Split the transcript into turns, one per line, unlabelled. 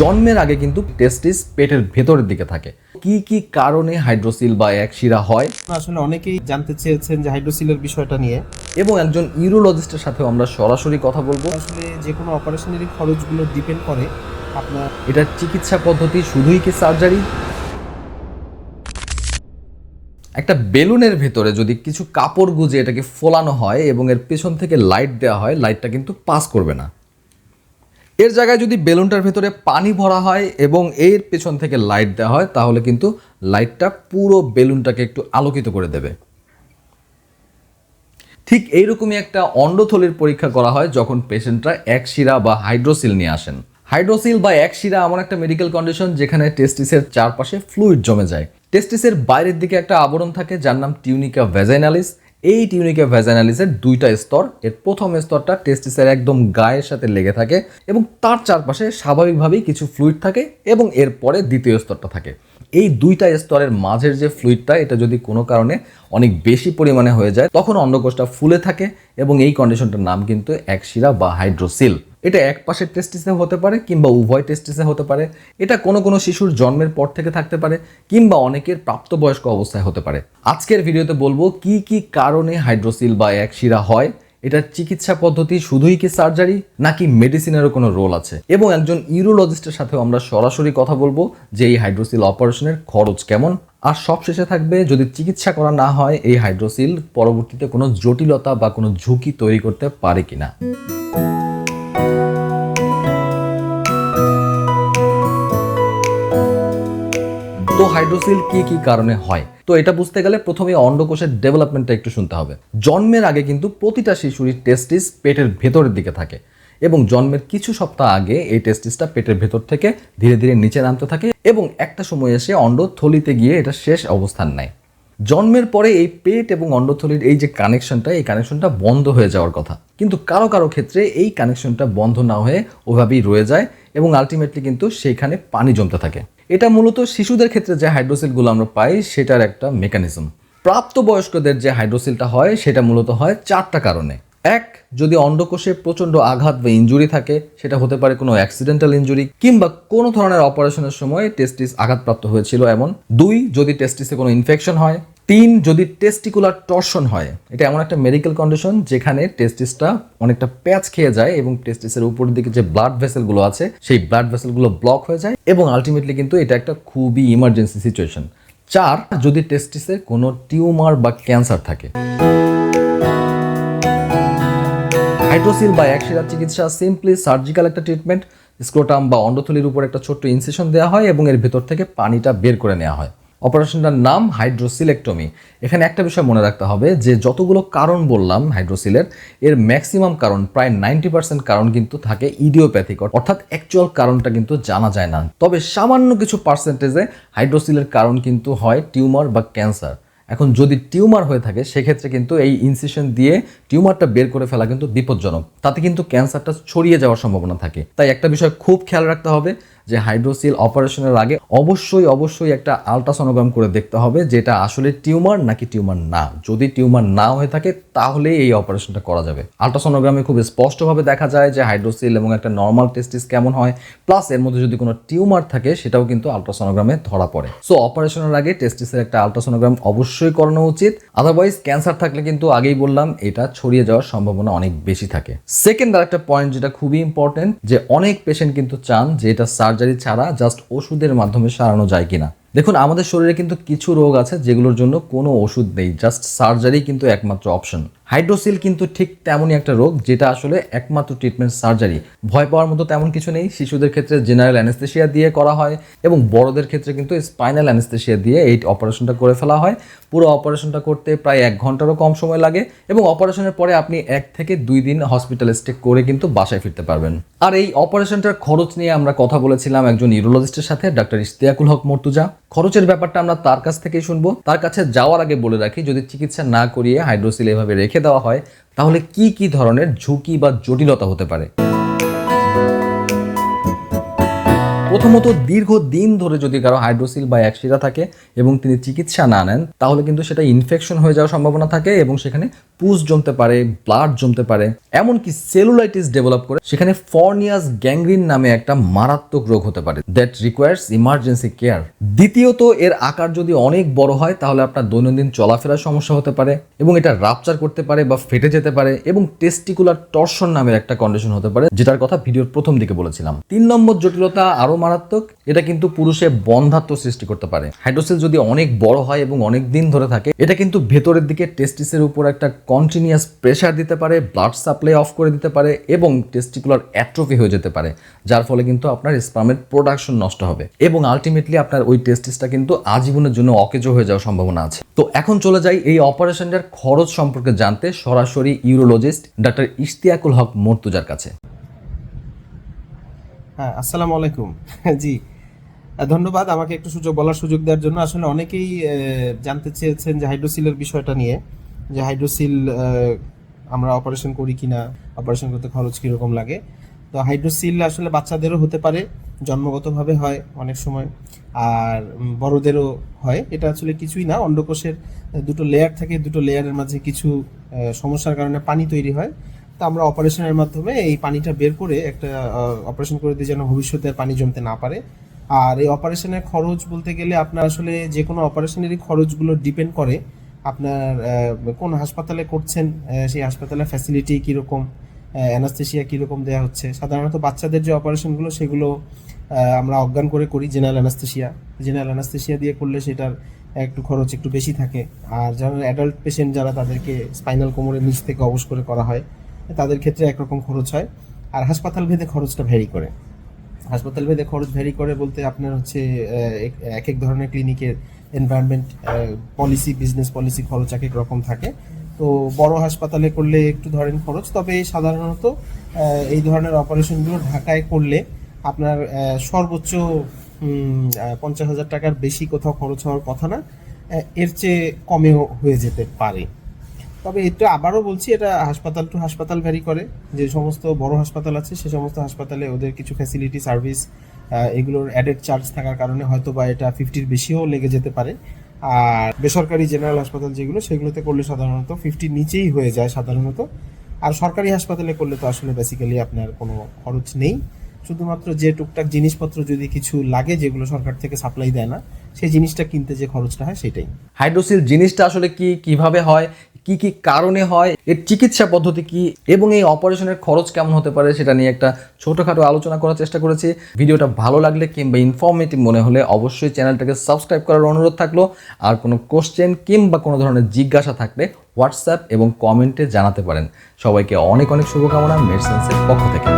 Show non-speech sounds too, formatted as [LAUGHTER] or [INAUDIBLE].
জন্মের আগে কিন্তু টেস্টিস পেটের ভেতরের দিকে থাকে। কি কি কারণে হাইড্রোসিল বা এক শিরা হয়?
আসলে অনেকেই জানতে চেয়েছেন যে হাইড্রোসিলের বিষয়টা নিয়ে।
এবং একজন ইউরোলজিস্টের সাথেও আমরা সরাসরি কথা বলব।
আসলে যে কোনো অপারেশনেরই খরচগুলো ডিপেন্ড করে আপনার
এটার চিকিৎসা পদ্ধতি শুধুই কি সার্জারি একটা বেলুনের ভেতরে যদি কিছু কাপড় গুজে এটাকে ফোলানো হয় এবং এর পেছন থেকে লাইট দেওয়া হয় লাইটটা কিন্তু পাস করবে না। এর জায়গায় যদি বেলুনটার ভেতরে পানি ভরা হয় এবং এর পেছন থেকে লাইট দেওয়া হয়, তাহলে কিন্তু লাইটটা পুরো বেলুনটাকে একটু আলোকিত করে দেবে। ঠিক এইরকমই একটা অন্ডথলির পরীক্ষা করা হয় যখন পেশেন্টরা এক শিরা বা হাইড্রোসিল নিয়ে আসেন। হাইড্রোসিল বা এক শিরা এমন একটা মেডিকেল কন্ডিশন যেখানে টেস্টিসের চারপাশে ফ্লুইড জমে যায়। টেস্টিসের বাইরের দিকে একটা আবরণ থাকে যার নাম টিউনিকা ভ্যাজাইনালিস। এই টিউনিকা ভ্যাজানালিসের দুইটা স্তর, এর প্রথম স্তরটা টেস্টিসের একদম গায়ের সাথে লেগে থাকে এবং তার চারপাশে স্বাভাবিকভাবেই কিছু ফ্লুইড থাকে এবং এরপরে দ্বিতীয় স্তরটা থাকে। এই দুইটা স্তরের মাঝের যে ফ্লুইডটা এটা যদি কোনো কারণে অনেক বেশি পরিমাণে হয়ে যায়, তখন অন্ডকোষটা ফুলে থাকে এবং এই কন্ডিশনটার নাম কিন্তু একশিরা বা হাইড্রোসিল এটা এক পাশের টেস্টিসে হতে পারে কিংবা উভয় টেস্টিসে হতে পারে। এটা কোনো কোনো শিশুর জন্মের পর থেকে থাকতে পারে কিংবা অনেকের প্রাপ্তবয়স্ক অবস্থায় হতে পারে। আজকের ভিডিওতে বলব কি কি কারণে হাইড্রোসিল বা একশিরা হয়, এটার চিকিৎসা পদ্ধতি শুধুই কি সার্জারি নাকি মেডিসিনেরও কোনো রোল আছে? এবং একজন ইউরোলজিস্টের সাথেও আমরা সরাসরি কথা বলব যে এই হাইড্রোসিল অপারেশনের খরচ কেমন। আর সবশেষে থাকবে, যদি চিকিৎসা করা না হয়, এই হাইড্রোসিল পরবর্তীতে কোনো জটিলতা বা কোনো ঝুঁকি তৈরি করতে পারে কিনা। তো হাইড্রোসিল কি কি কারণে হয়? তো এটা বুঝতে গেলে প্রথমে অন্ডকোষের ডেভেলপমেন্টটা একটু শুনতে হবে। জন্মের আগে কিন্তু প্রতিটা শিশুরই টেস্টিস পেটের ভেতরের দিকে থাকে এবং জন্মের কিছু সপ্তাহ আগে এই টেস্টিসটা পেটের ভেতর থেকে ধীরে ধীরে নিচে নামতে থাকে এবং একটা সময় এসে অন্ড থলিতে গিয়ে এটা শেষ অবস্থান নেয়। জন্মের পরে এই পেট এবং অন্ডথলির এই যে কানেকশনটা এই কানেকশনটা বন্ধ হয়ে যাওয়ার কথা। কিন্তু কারও কারও ক্ষেত্রে এই কানেকশনটা বন্ধ না হয়ে ওভাবেই রয়ে যায় এবং আলটিমেটলি কিন্তু সেইখানে পানি জমতে থাকে। এটা মূলত শিশুদের ক্ষেত্রে যে হাইড্রোসিলগুলো আমরা পাই, সেটার একটা মেকানিজম প্রাপ্তবয়স্কদের যে হাইড্রোসিলটা হয়, সেটা মূলত হয় চারটা কারণে। এক, যদি অন্ডকোষে প্রচণ্ড আঘাত বা ইঞ্জুরি থাকে, সেটা হতে পারে কোনো অ্যাক্সিডেন্টাল ইঞ্জুরি কিংবা কোনো ধরনের অপারেশনের সময় টেস্টিস আঘাতপ্রাপ্ত হয়েছিল এমন। দুই, যদি টেস্টিসে কোনো ইনফেকশন হয়। তিন, যদি টেস্টিকুলার টর্শন হয়। এটা এমন একটা মেডিকেল কন্ডিশন যেখানে টেস্টিসটা অনেকটা প্যাচ খেয়ে যায় এবং টেস্টিসের উপরের দিকে যে ব্লাড ভেসেলগুলো আছে, সেই ব্লাড ভেসেলগুলো ব্লক হয়ে যায় এবং আলটিমেটলি কিন্তু এটা একটা খুবই ইমার্জেন্সি সিচুয়েশন চার, যদি টেস্টিসে কোনো টিউমার বা ক্যান্সার থাকে। হাইড্রোসিল বা একশিরার চিকিৎসা সিম্পলি সার্জিক্যাল একটা ট্রিটমেন্ট স্ক্রোটাম বা অন্ডথলির উপর একটা ছোট্ট ইনসেশন দেওয়া হয় এবং এর ভেতর থেকে পানিটা বের করে নেওয়া হয়। অপারেশনটার নাম হাইড্রোসিলেক্টমি। এখানে একটা বিষয় মনে রাখতে হবে যে যতগুলো কারণ বললাম হাইড্রোসিলের, এর ম্যাক্সিমাম কারণ প্রায় নাইনটি পার্সেন্ট কারণ কিন্তু থাকে ইডিওপ্যাথিক অর্থাৎ অ্যাকচুয়াল কারণটা কিন্তু জানা যায় না। তবে সামান্য কিছু পার্সেন্টেজে হাইড্রোসিলের কারণ কিন্তু হয় টিউমার বা ক্যান্সার। এখন যদি টিউমার হয়ে থাকে, সেক্ষেত্রে কিন্তু এই ইনসিশন দিয়ে টিউমারটা বের করে ফেলা কিন্তু বিপজ্জনক। তাতে কিন্তু ক্যান্সারটা ছড়িয়ে যাওয়ার সম্ভাবনা থাকে। তাই একটা বিষয় খুব খেয়াল রাখতে হবে যে হাইড্রোসিল অপারেশনের আগে অবশ্যই অবশ্যই একটা আলট্রাসোনোগ্রাম করে দেখতে হবে যেটা আসলে টিউমার নাকি টিউমার না। যদি টিউমার না হয়ে থাকে, তাহলে এই অপারেশনটা করা যাবে। আলট্রাসনোগ্রামে খুব স্পষ্টভাবে দেখা যায় যে হাইড্রোসিল এবং একটা নর্মাল টেস্টিস কেমন হয়, প্লাস এর মধ্যে যদি কোনো টিউমার থাকে, সেটাও কিন্তু আলট্রাসোনোগ্রামে ধরা পড়ে। সো, অপারেশনের আগে টেস্টিসের একটা আলট্রাসোনোগ্রাম অবশ্যই করানো উচিত। আদারওয়াইজ ক্যান্সার থাকলে কিন্তু আগেই বললাম, এটা ছড়িয়ে যাওয়ার সম্ভাবনা অনেক বেশি থাকে। সেকেন্ড আর একটা পয়েন্ট যেটা খুবই ইম্পর্টেন্ট যে অনেক পেশেন্ট কিন্তু চান যে এটা সার্জারি ছাড়া জাস্ট ওষুধের মাধ্যমে সারানো যায় কিনা। দেখুন, আমাদের শরীরে কিন্তু কিছু রোগ আছে যেগুলোর জন্য কোনো ওষুধ নেই জাস্ট সার্জারি কিন্তু একমাত্র অপশন হাইড্রোসিল কিন্তু ঠিক তেমনই একটা রোগ যেটা আসলে একমাত্র ট্রিটমেন্ট সার্জারি ভয় পাওয়ার মতো তেমন কিছু নেই, শিশুদের ক্ষেত্রে জেনারেল অ্যানেস্থেশিয়া দিয়ে করা হয় এবং বড়দের ক্ষেত্রে কিন্তু স্পাইনাল অ্যানেস্থেশিয়া দিয়ে এই অপারেশনটা করে ফেলা হয়। পুরো অপারেশনটা করতে প্রায় এক ঘন্টারও কম সময় লাগে এবং অপারেশনের পরে আপনি এক থেকে দুই দিন হসপিটাল স্টে করে কিন্তু বাসায় ফিরতে পারবেন। আর এই অপারেশনটার খরচ নিয়ে আমরা কথা বলেছিলাম একজন ইউরোলজিস্টের সাথে, ডাক্তার ইশতিয়াকুল হক মর্তুজা। খরচের ব্যাপারটা আমরা তার কাছ থেকেই শুনব। তার কাছে যাওয়ার আগে বলে রাখি, যদি চিকিৎসা না করিয়ে হাইড্রোসিল এভাবে রেখে দেওয়া হয়, তাহলে কি কি ধরনের ঝুঁকি বা জটিলতা হতে পারে? প্রথমত দীর্ঘ দিন ধরে যদি কারও হাইড্রোসিল বা একশিরা থাকে এবং তিনি চিকিৎসা না নেন, তাহলে কিন্তু সেটা ইনফেকশন হয়ে যাওয়ার সম্ভাবনা থাকে এবং সেখানে পুজ জমতে পারে ব্লাড জমতে পারে। এমনকি সেলুলাইটিস ডেভেলপ করে সেখানে ফর্নিয়াস গ্যাংগ্রিন নামে একটা মারাত্মক রোগ হতে পারে দ্যাট রিকোয়ার্স ইমার্জেন্সি কেয়ার দ্বিতীয়ত, এর আকার যদি অনেক বড় হয়, তাহলে আপনার দৈনন্দিন চলাফেরার সমস্যা হতে পারে এবং এটা রাপচার করতে পারে বা ফেটে যেতে পারে এবং টেস্টিকুলার টর্শন নামের একটা কন্ডিশন হতে পারে, যেটার কথা ভিডিওর প্রথম দিকে বলেছিলাম। তিন নম্বর জটিলতা, আরও মারাত্মক, এটা কিন্তু পুরুষে বন্ধাত্ম সৃষ্টি করতে পারে। হাইড্রোসিল যদি অনেক বড় হয় এবং অনেক দিন ধরে থাকে, এটা কিন্তু ভেতরের দিকে টেস্টিসের উপর একটা কন্টিনিউয়াস প্রেশার দিতে পারে ব্লাড সাপ্লাই অফ করে দিতে পারে এবং টেস্টিকুলার অ্যাট্রফি হয়ে যেতে পারে, যার ফলে কিন্তু আপনার স্পামের প্রোডাকশন নষ্ট হবে এবং আলটিমেটলি আপনার ওই টেস্টিসটা কিন্তু আজীবনের জন্য অকেজো হয়ে যাওয়ার সম্ভাবনা আছে। তো এখন চলে যাই এই অপারেশনটার খরচ সম্পর্কে জানতে সরাসরি ইউরোলজিস্ট ডাক্তার ইশতিয়াকুল হক মর্তুজার কাছে।
হ্যাঁ আসসালামু আলাইকুম। [LAUGHS] জি। ধন্যবাদ আমাকে একটু সুযোগ, বলার সুযোগ দেওয়ার জন্য। আসলে অনেকেই জানতে চেয়েছেন যে হাইড্রোসিলের বিষয়টা নিয়ে, যে হাইড্রোসিল আমরা অপারেশন করি কিনা অপারেশন করতে খরচ কীরকম লাগে। তো হাইড্রোসিল আসলে বাচ্চাদেরও হতে পারে, জন্মগতভাবে হয় অনেক সময়, আর বড়দেরও হয়। এটা আসলে কিছুই না, অন্ডকোষের দুটো লেয়ার থাকে, দুটো লেয়ারের মাঝে কিছু সমস্যার কারণে পানি তৈরি হয়। তো আমরা অপারেশনের মাধ্যমে এই পানিটা বের করে একটা অপারেশন করে দিই যেন ভবিষ্যতে পানি জমতে না পারে। আর এই অপারেশনের খরচ বলতে গেলে আপনার আসলে যে কোনো অপারেশনেরই খরচগুলো ডিপেন্ড করে আপনার কোন হাসপাতালে করছেন সেই হাসপাতালের ফ্যাসিলিটি কীরকম অ্যানাস্থেশিয়া কীরকম দেওয়া হচ্ছে। সাধারণত বাচ্চাদের যে অপারেশনগুলো সেগুলো আমরা অজ্ঞান করে করি জেনারেল অ্যানাস্থেশিয়া জেনারেল অ্যানাস্থেশিয়া দিয়ে করলে সেটার একটু খরচ একটু বেশি থাকে। আর যারা অ্যাডাল্ট পেশেন্ট যারা তাদেরকে স্পাইনাল কোমরের নিচ থেকে অবশ করে করা হয় তাদের ক্ষেত্রে একরকম খরচ হয়। আর হাসপাতাল ভেদে খরচটা ভ্যারি করে। হাসপাতাল ভেদে খরচ ভ্যারি করে বলতে আপনার হচ্ছে এক- এক ধরনের ক্লিনিকের এনভায়রনমেন্ট পলিসি বিজনেস পলিসি খরচ এক এক রকম থাকে। তো বড় হাসপাতালে করলে একটু ধরেন খরচ, তবে সাধারণত এই ধরনের অপারেশনগুলো ঢাকায় করলে আপনার সর্বোচ্চ পঞ্চাশ হাজার টাকার বেশি কোথাও খরচ হওয়ার কথা না এর চেয়ে কমেও হয়ে যেতে পারে। তবে এটা আবারও বলছি, এটা হাসপাতাল টু হাসপাতাল ভ্যারি করে। যে সমস্ত বড় হাসপাতাল আছে, সে সমস্ত হাসপাতালে ওদের কিছু ফ্যাসিলিটি সার্ভিস এগুলোর অ্যাডেড চার্জ থাকার কারণে হয়তো বা এটা ফিফটির বেশিও লেগে যেতে পারে। আর বেসরকারি জেনারেল হাসপাতাল যেগুলো, সেগুলোতে করলে সাধারণত ফিফটির নিচেই হয়ে যায় সাধারণত। আর সরকারি হাসপাতালে করলে তো আসলে বেসিক্যালি আপনার কোনো খরচ নেই। শুধুমাত্র যে টুকটাক জিনিসপত্র যদি কিছু লাগে, যেগুলো সরকার থেকে সাপ্লাই দেয় না সেই জিনিসটা কিনতে যে খরচটা হয় সেটাই।
হাইড্রোসিল জিনিসটা আসলে কি কীভাবে হয়, কি কি কারণে হয়, এর চিকিৎসা পদ্ধতি কি, এবং এই অপারেশনের খরচ কেমন হতে পারে সেটা নিয়ে একটা ছোটোখাটো আলোচনা করার চেষ্টা করেছি। ভিডিওটা ভালো লাগলে কিংবা ইনফর্মেটিভ মনে হলে অবশ্যই চ্যানেলটাকে সাবস্ক্রাইব করার অনুরোধ থাকল। আর কোনো কোশ্চেন কিংবা কোনো ধরনের জিজ্ঞাসা থাকলে হোয়াটসঅ্যাপ এবং কমেন্টে জানাতে পারেন। সবাইকে অনেক অনেক শুভকামনা মেডসেন্সের পক্ষ থেকে।